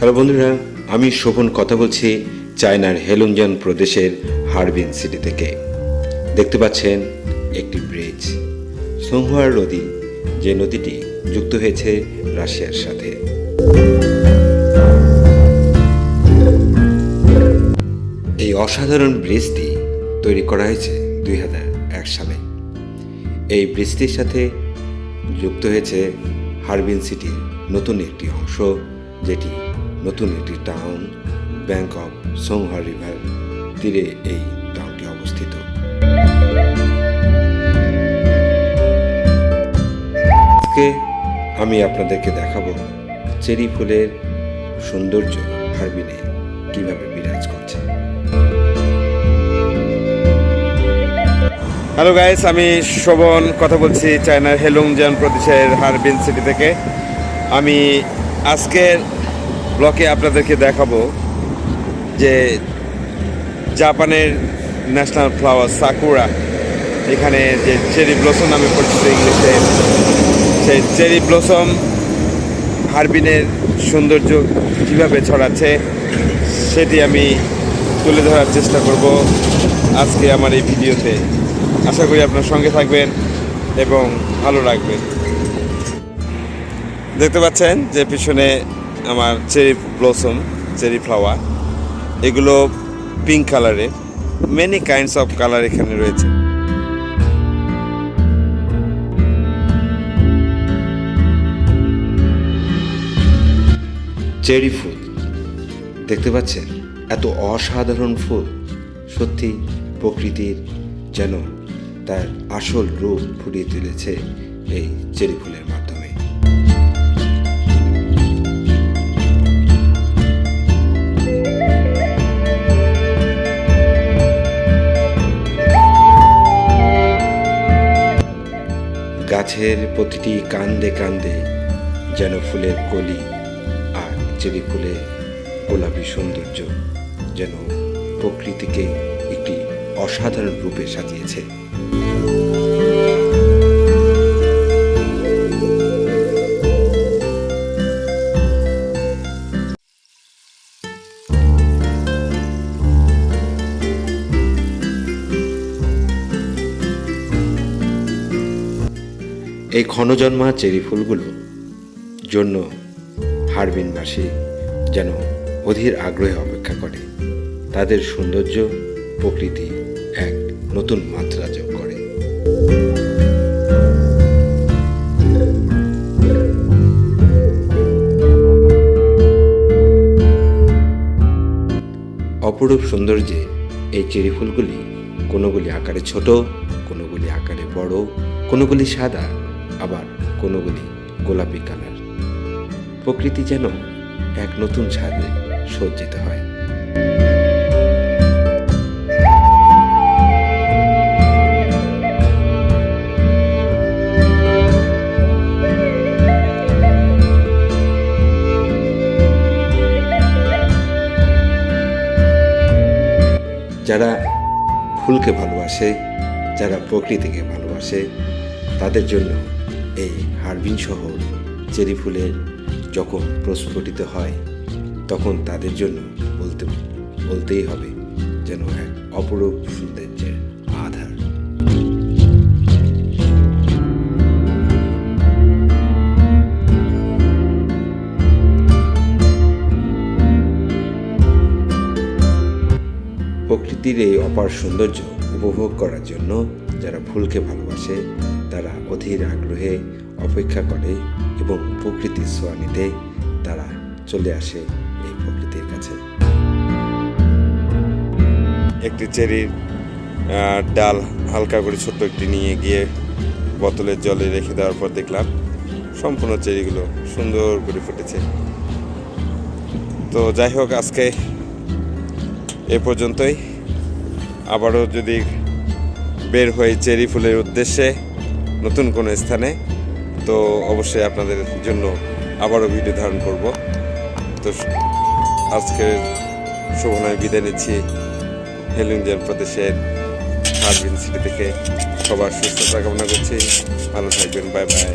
Hello বন্ধুরা, আমি শোভন কথা বলছি চায়নার হেলুংজান প্রদেশের হারবিন সিটি থেকে। দেখতে পাচ্ছেন একটি ব্রিজ, সংহুয়ার নদী, যে নদীটি যুক্ত হয়েছে রাশিয়ার সাথে। এই অসাধারণ ব্রিজটি তৈরি করা হয়েছে দুই সালে। এই ব্রিজটির সাথে যুক্ত হয়েছে হারবিন সিটির নতুন একটি অংশ, যেটি নতুন একটি town bank of Songhua river তীরে এই টাউনটি অবস্থিত। আজকে আমি আপনাদেরকে দেখাবো চেরি ফুলের সৌন্দর্য হারবিনে কীভাবে বিরাজ করছে। হ্যালো গাইস আমি শোভন, কথা বলছি চায়নার হেলুংজান প্রদেশের হারবিন সিটি থেকে। আমি আজকের ব্লকে আপনাদেরকে দেখাবো যে জাপানের ন্যাশনাল ফ্লাওয়ার সাকুরা, এখানে যে চেরি ব্লসম নামে পরিচিত ইংলিশে, সেই চেরি ব্লসম হারবিনের সৌন্দর্য কীভাবে ছড়াচ্ছে সেটি আমি তুলে ধরার চেষ্টা করব আজকে আমার এই ভিডিওতে। আশা করি আপনার সঙ্গে থাকবেন এবং ভালো লাগবেন দেখতে পাচ্ছেন যে পিছনে আমার চেরি ব্লসম চেরি ফ্লাওয়ার এগুলো পিঙ্ক কালারের মেনি কাইন্ডস অফ কালার এখানে রয়েছে। চেরি ফুল, দেখতে পাচ্ছেন? এত অসাধারণ ফুল, সত্যি প্রকৃতির যেন তার আসল রূপ ফুটিয়ে তুলেছে এই চেরি ফুলের মাধ্যমে। গাছের প্রতিটি কান্দে কান্দে যেন ফুলের কলি আর চেরি ফুলে গোলাপি সৌন্দর্য যেন প্রকৃতিকে একটি অসাধারণ রূপে সাজিয়েছে। এই ক্ষণজন্মা চেরি ফুলগুলো জন্য হারবিনবাসী যেন অধীর আগ্রহে অপেক্ষা করে। তাদের সৌন্দর্য প্রকৃতি এক নতুন মাত্রা যোগ করে। অপরূপ সৌন্দর্যে এই চেরি ফুলগুলি কোনোগুলি আকারে ছোট, কোনোগুলি আকারে বড়, কোনোগুলি সাদা আবার কোনোগুলি গোলাপি কালার। প্রকৃতি যেন এক নতুন স্বাদে সজ্জিত হয়। যারা ফুলকে ভালোবাসে, যারা প্রকৃতিকে ভালোবাসে, তাদের জন্য এই হারবিন শহর চেরি ফুলের যখন প্রস্ফুটিত হয়, তখন তাদের জন্য বলতে, বলতেই হবে যেন এক অপরূপ সৌন্দর্যের আধার। প্রকৃতির এই অপার সৌন্দর্য উপভোগ করার জন্য যারা ফুলকে ভালোবাসে তারা অধীর আগ্রহে অপেক্ষা করে এবং প্রকৃতির ছোঁয়া নিতে তারা চলে আসে এই প্রকৃতির কাছে। একটি চেরির ডাল হালকা করে ছোট্ট একটি নিয়ে গিয়ে বোতলের জলে রেখে দেওয়ার পর দেখলাম সম্পূর্ণ চেরিগুলো সুন্দর করে ফুটেছে। তো যাই হোক, আজকে এ পর্যন্তই। আবারও যদি বের হয়ে চেরি ফুলের উদ্দেশ্যে নতুন কোনো স্থানে, তো অবশ্যই আপনাদের জন্য আবারও ভিডিও ধারণ করব। তো আজকে শোভনায় বিদায় নিচ্ছি হেলিঞ্জার প্রদেশের হারবিন সিটি থেকে। সবার সুস্থতা কামনা করছি। ভালো থাকবেন, বাই বাই।